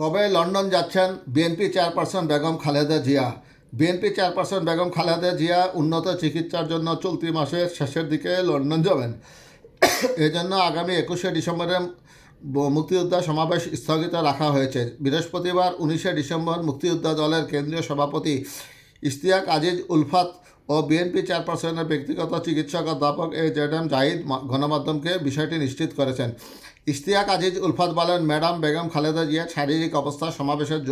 কবে লন্ডন যাচ্ছেন? BNP chairperson Begum Khaleda Zia. BNP chairperson Begum Khaleda Zia উন্নত চিকিৎসার জন্য চলতি মাসের শেষের দিকে লন্ডন যাবেন। এজন্য আগামী একুশে ডিসেম্বরে মুক্তিযোদ্ধা সমাবেশ স্থগিত রাখা হয়েছে। বৃহস্পতিবার উনিশে ডিসেম্বর মুক্তিযোদ্ধা দলের কেন্দ্রীয় সভাপতি ইশতিয়াক আজিজ উলফাত ও বিএনপি চেয়ারপারসনের ব্যক্তিগত চিকিৎসক অধ্যাপক এ জেড এম জাহিদ গণমাধ্যমকে বিষয়টি নিশ্চিত করেছেন। ইশতিয়াক আজিজ, উলফাত বলেন, ম্যাডাম বেগম খালেদা জিয়া শারীরিক অবস্থা সমাবেশের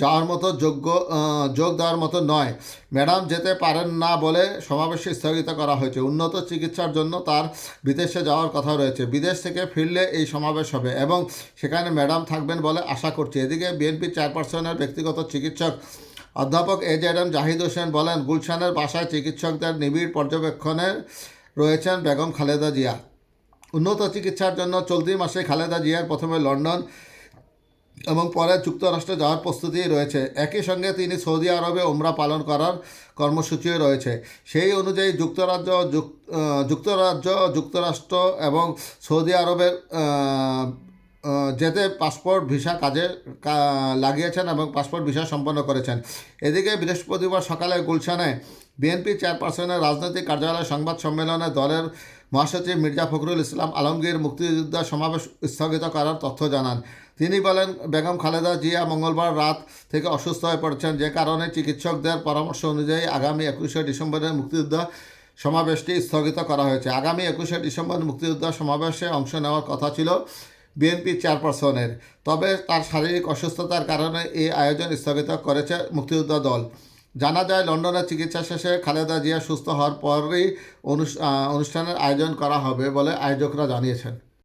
যাওয়ার মতো যোগ্য যোগ দেওয়ার মতো নয়। ম্যাডাম যেতে পারেন না বলে সমাবেশ স্থগিত করা হয়েছে। উন্নত চিকিৎসার জন্য তার বিদেশে যাওয়ার কথা রয়েছে। বিদেশ থেকে ফিরলে এই সমাবেশ হবে এবং সেখানে ম্যাডাম থাকবেন বলে আশা করছি। এদিকে বিএনপি চেয়ারপারসনের ব্যক্তিগত চিকিৎসক অধ্যাপক এ জেড জাহিদ হোসেন বলেন, গুলশানের বাসায় চিকিৎসকদের নিবিড় পর্যবেক্ষণে রয়েছেন বেগম খালেদা জিয়া। উন্নত চিকিৎসার জন্য চলতি মাসে খালেদা জিয়ার প্রথমে লন্ডন এবং পরে যুক্তরাষ্ট্রে যাওয়ার প্রস্তুতি রয়েছে। একই সঙ্গে তিনি সৌদি আরবে ওমরা পালন করার কর্মসূচিও রয়েছে। সেই অনুযায়ী যুক্তরাজ্য, যুক- যুক্তরাজ্য, যুক্তরাষ্ট্র এবং সৌদি আরবের যেতে পাসপোর্ট ভিসা কাজে লাগিয়েছেন এবং পাসপোর্ট ভিসা সম্পন্ন করেছেন। এদিকে বৃহস্পতিবার সকালে গুলশানে বিএনপি চেয়ারপারসনের রাজনৈতিক কার্যালয় সংবাদ সম্মেলনে দলের মহাসচিব মির্জা ফখরুল ইসলাম আলমগীর মুক্তিযোদ্ধা সমাবেশ স্থগিত করার তথ্য জানান। তিনি বলেন, বেগম খালেদা জিয়া মঙ্গলবার রাত থেকে অসুস্থ হয়ে পড়েছেন। যে কারণে চিকিৎসকদের পরামর্শ অনুযায়ী আগামী একুশে ডিসেম্বরে মুক্তিযোদ্ধা সমাবেশটি স্থগিত করা হয়েছে। আগামী একুশে ডিসেম্বর মুক্তিযোদ্ধা সমাবেশে অংশ নেওয়ার কথা ছিল। বিএনপি চেয়ারপারসনের। তবে তার শারীরিক অসুস্থতার কারণে এই আয়োজন স্থগিত করেছে মুক্তিযোদ্ধা দল। জানা যায়, লন্ডনে চিকিৎসা শেষে খালেদা জিয়া সুস্থ হওয়ার পরই অনুষ- অনুষ্ঠানের আয়োজন করা হবে বলে আয়োজকরা জানিয়েছেন।